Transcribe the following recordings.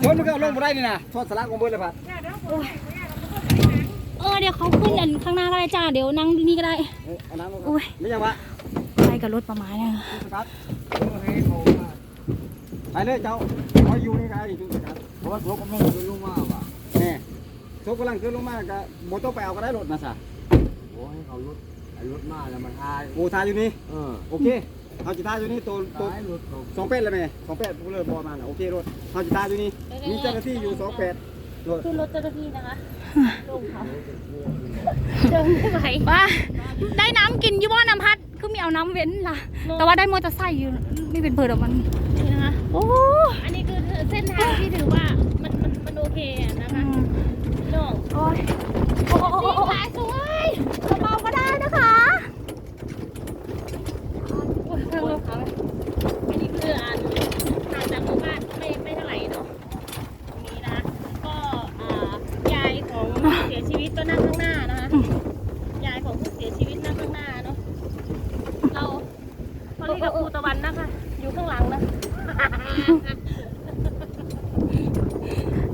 ชนมันก็ลงมาได้นี่นะทอดสลักลงเบิดเลยพัดเออเดี๋ยวเขาขึ้นอันข้างหน้าก็ได้จ้าเดี๋ยวนั่งนี่ก็ได้เอ้ยเอาน้ำลงโอ้ยไม่ยังวะไปกับรถประมาณนี้จุดสกัดไปเลยเจ้าเขาอยู่นี่ไงจุดสกัดเพราะว่าโชกก็ไม่เคยลงมาว่ะแน่โชกกำลังขึ้นลงมาก็โมต้องไปเอาก็ได้รถนะสะโอ้ให้เขารถไอ้รถมาแล้วมันทายโอ้ทายอยู่นี่เออโอเคเขาจิตายอยู่นี่ตัวตัวตายรถเขาสองเป็ดเลยไหมสองเป็ดพวกเริ่มบอมาน่ะโอเครถ เขาจิตายอยู่นี่มีเจ้าหน้าที่อยู่สองเป็ดรถขึ้นรถเจ้าหน้าที่นะคะลงเขาเดินไม่ไหวว่าได้น้ำกินอยี่ว่าน้ำพัดคือมีเอาน้ำเว้นล่ะ แต่ว่าได้มอเตอร์ไซค์อยู่ไม่เป็นเพิดออกมันนี่นะคะโอ้อันนี้คือเส้นทางที่ถือว่ามันมันมันโอเคอะนะอืคะมน้องโอ้ยโอ้โอ้โอ้โอ้ สายสวย เบาๆก็ได้นะคะ โอ้ยทางลงเขาอันนี้คืออันทางจากหมู่บ้านไม่ไม่เท่าไหร่เนาะตรงนี้นะก็อ่ายายของผู้เสียชีวิ ตก็นั่งข้างหน้านะคะยายของผู้เสียชีวิตนั่งข้างหน้าเนาะเราเขาเรียกกับครูตะวันนะคะ อยู่ข้างหลังนะ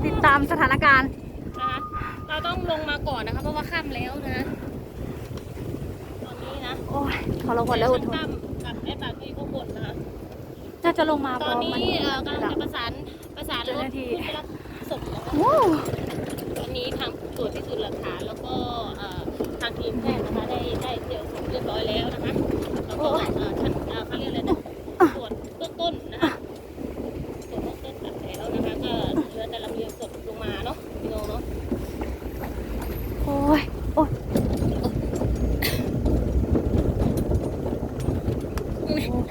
ติดตามสถานการณ์นะคะเราต้องลงมาก่อนนะคะ เพราะว่าค่ำแล้วนะตอนนี้นะโอ้ยขอเราก่อนแล้วอดทนตั้มกับไอ้ปากนี่ก็บ่นนะคะน่าจะลงมาตอนนี้เอ่อกำลังจะประสานประสานรถเจ้าหน้าที่ขึ้นไปรับศพนะคะโอ้ตอนนี้ทาง ตรวจพิสูจน์หลักฐานแล้วก็เอ่อทางทีมแพทย์นะคะได้ได้เจอศพเรียบร้อยแล้วนะคะแล้วก็เอ่อท่านเอ่อเขาเรียกอะไรนะตรวจเบื้องต้นนะคะตรวจเบื้องต้นตัดแล้วนะคะก็เหลือแต่ลำเลียงศพลงมาเนาะพี่น้องเนาะโอ้ยโอ้ย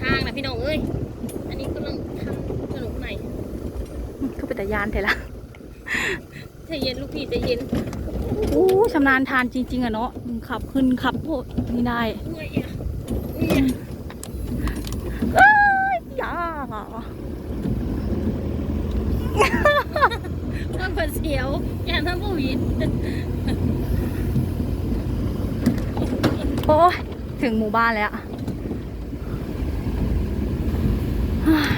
ทางนะพี่น้องเอ้ยอันนี้กำลังทำถนนใหม่เขาเป็นแต่ยานเถอะละใจเย็นลูกพี่ใจเย็นโอ้ชำนาญทานจริง ๆอะเนาะขับขึ้นขับโอ้นี่ได้อุ้ยอะอุ้ยอะเอ้ยยากอะความเสียวอย่าทำผู้วิดโอ้ยถึงหมู่บ้านแล้วอะเฮ้ย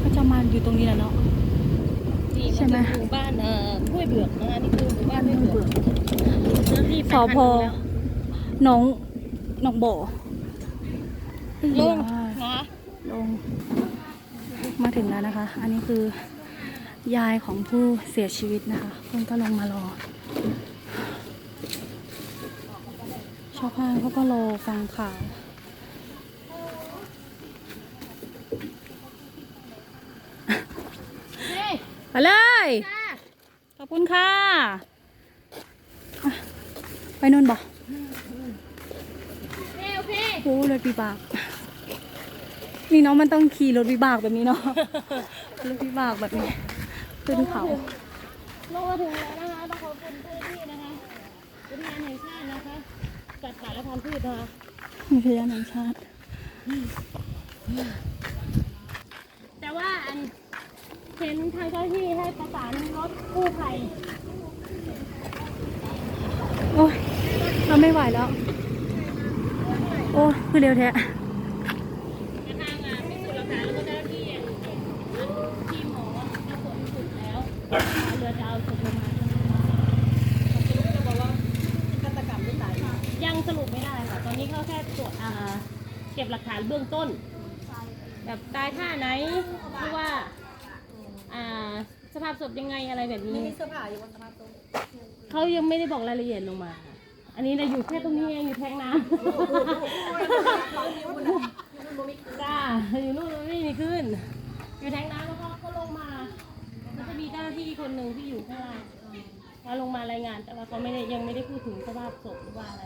ก็จะมาอยู่ตรงนี้แหละเนาะนี่ใช่ไหมนคือหมู่บ้านเอ่อห้วยเบือกนะคะนี่คือหมู่บ้านห้วยเบือกเจ้าหน้าที่ไปสพคันหนึ่งแล้วน้องน้องบ่อลงได้นะลง มาถึงแล้วนะคะ อันนี้คือยายของผู้เสียชีวิตนะคะเพื่อนก็ลงมารอ ชาวบ้านเขาก็รอฟังข่าว ไปเลย ขอบคุณค่ะอะไปนู่นบอกโอเคโอ้รถวิบาก นี่เนาะมันต้องขี่รถวิบากแบบนี้เนาะ รถวิบากแบบนี้ ขึ้นเขาลงมาถึงแล้วนะคะต้องขอบคุณเจ้าหน้าที่นะคะอุทยานแห่งชาตินะคะจัดป่าและพันธุ์พืชนะคะมีพยานแห่งชาติ แต่ว่าอัน เห็นทางเจ้าหน้าที่ให้ประสานรถกู้ภัยโอ้ยเราไม่ไหวแล้ว โอ้ยคือเร็วแท้แต่ทางอะพิสูจน์หลักฐานแล้วก็เจ้าหน้าที่อะทีมหมอจะตรวจพิสูจน์แล้วเรือจะเอาศพลงมายังสรุปไม่ได้ค่ะ ตอนนี้เขาแค่ตรวจอ่าเก็บหลักฐานเบื้องต้น แบบตายท่าไหนหรือว่า อ่าสภาพศพยังไงอะไรแบบนี้ มีเสื้อผ้าอยู่บนสภาพศพเขายังไม่ได้บอกรายละเอียดลงมาค่ะอันนี้เราอยู่แค่ตรงนี้เองอยู่แทงน้ำจ้าอยู่นู่นมันไม่มีขึ้น อยู่แทงน้ำแล้วก็ก็ลงมาแล้วจะมีเจ้าหน้าที่คนหนึ่งที่อยู่ข้างล่างเขาลงมารายงาน แต่ว่าเขาไม่ได้ยังไม่ได้พูดถึงสภาพศพหรือว่าอะไร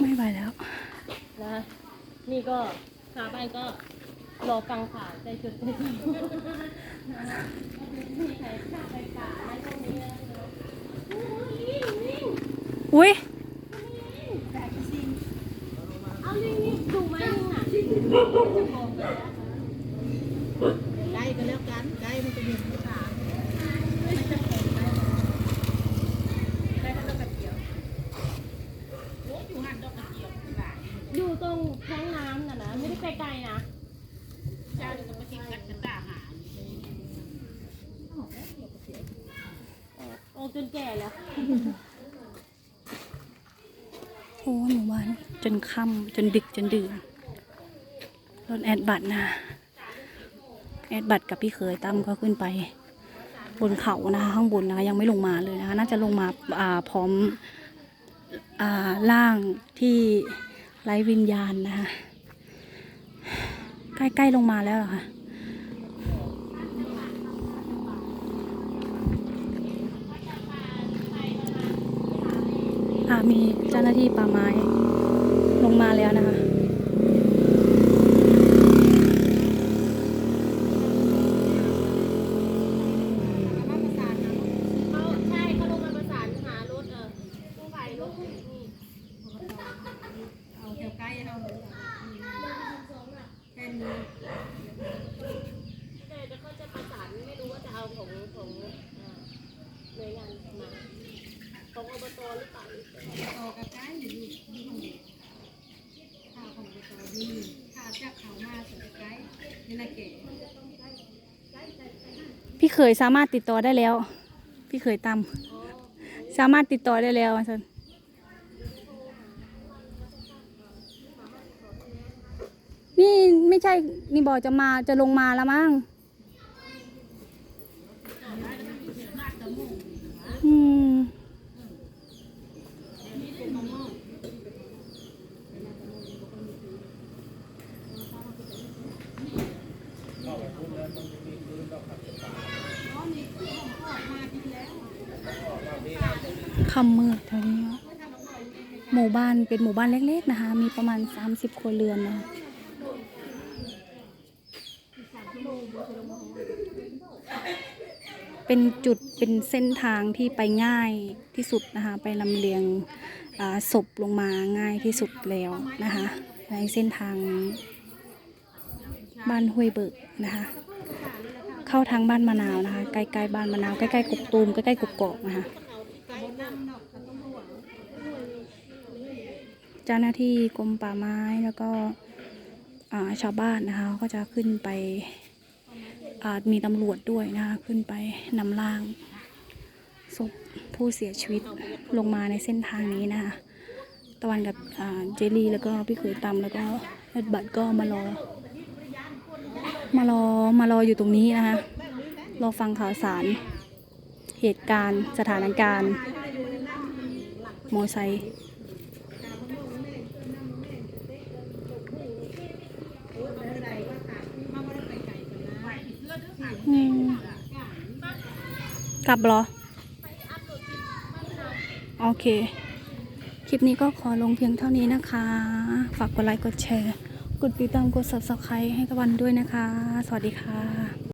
ไม่ไหวแล้ว นะนี่ก็ชาวบ้านก็ รอฟังข่าวใจจดใจจ่อนะมีใครฆ่าไปป่าอะไรพวกนี้นะลิงลิงอุ้ยเอาลิงนี่ดูไหมลิงอะใกล้ก็แล้วกันใกล้มันจะมีผู้ถามใกล้ก็ต้องกระเจียวโอ้ยอยู่หันดอกกระ จนแก่แล้ว โอ้หมู่บ้านจนค่ำจนดึกจนดื่มโดนแอดบัตรนะแอดบัตรกับพี่เคยตั้มก็ขึ้นไป บนเขานะคะข้างบนนะคะยังไม่ลงมาเลยนะคะน่าจะลงมาอ่าพร้อมอ่าล่างที่ไร้วิญญาณนะคะ ใกล้ๆลงมาแล้วเหรอคะอ่ามีเจ้าหน้าที่ป่าไม้ลงมาแล้วนะคะ แถวใกล้เอาแค่นี้แต่เดี๋ยวเขาจะประสานไม่รู้ว่าจะเอาของของอ่อหน่วยงานมาของอบตหรือเปล่าต่อกับใกล้อยู่อยู่ที่ห้องเด็กข้าวของต่อดีข้าวจากเขามาสุดใกล้นี่นะเก๋พี่เคยสามารถติดต่อได้แล้ว พี่เคยตามสามารถติดต่อได้แล้วสันนี่ ไม่ใช่นี่บอกจะมาจะลงมาแล้วมั้งอืมคำมืดแถวนี้ หมู่บ้านเป็นหมู่บ้านเล็ก ๆ นะคะ มีประมาณ 30ครัวเรือนนะคะ เป็นจุดเป็นเส้นทางที่ไปง่ายที่สุดนะคะ ไปลำเลียงศพลงมาง่ายที่สุดแล้วนะคะ ในเส้นทางบ้านห้วยเบิกนะคะ เข้าทางบ้านมะนาวนะคะ ใกล้ๆบ้านมะนาว ใกล้ๆกกตูม ใกล้ๆกกกอกนะคะ เจ้าหน้าที่กรมป่าไม้แล้วก็ชาวบ้านนะคะ ก็จะขึ้นไป มีตำรวจด้วยนะคะ ขึ้นไปนำร่างศพผู้เสียชีวิตลงมาในเส้นทางนี้นะคะตะวันกับเจลี่แล้วก็พี่เขยตำแล้วก็เอ็ดบัตก็มารอ มารอมารออยู่ตรงนี้นะคะรอฟังข่าวสาร เหตุการณ์สถานการณ์ มอไซค์ กลับเหรอ โอเค คลิปนี้ก็ขอลงเพียงเท่านี้นะคะ ฝากกดไลค์ กดแชร์ กดติดตาม กด subscribe ให้ตะวันด้วยนะคะ สวัสดีค่ะ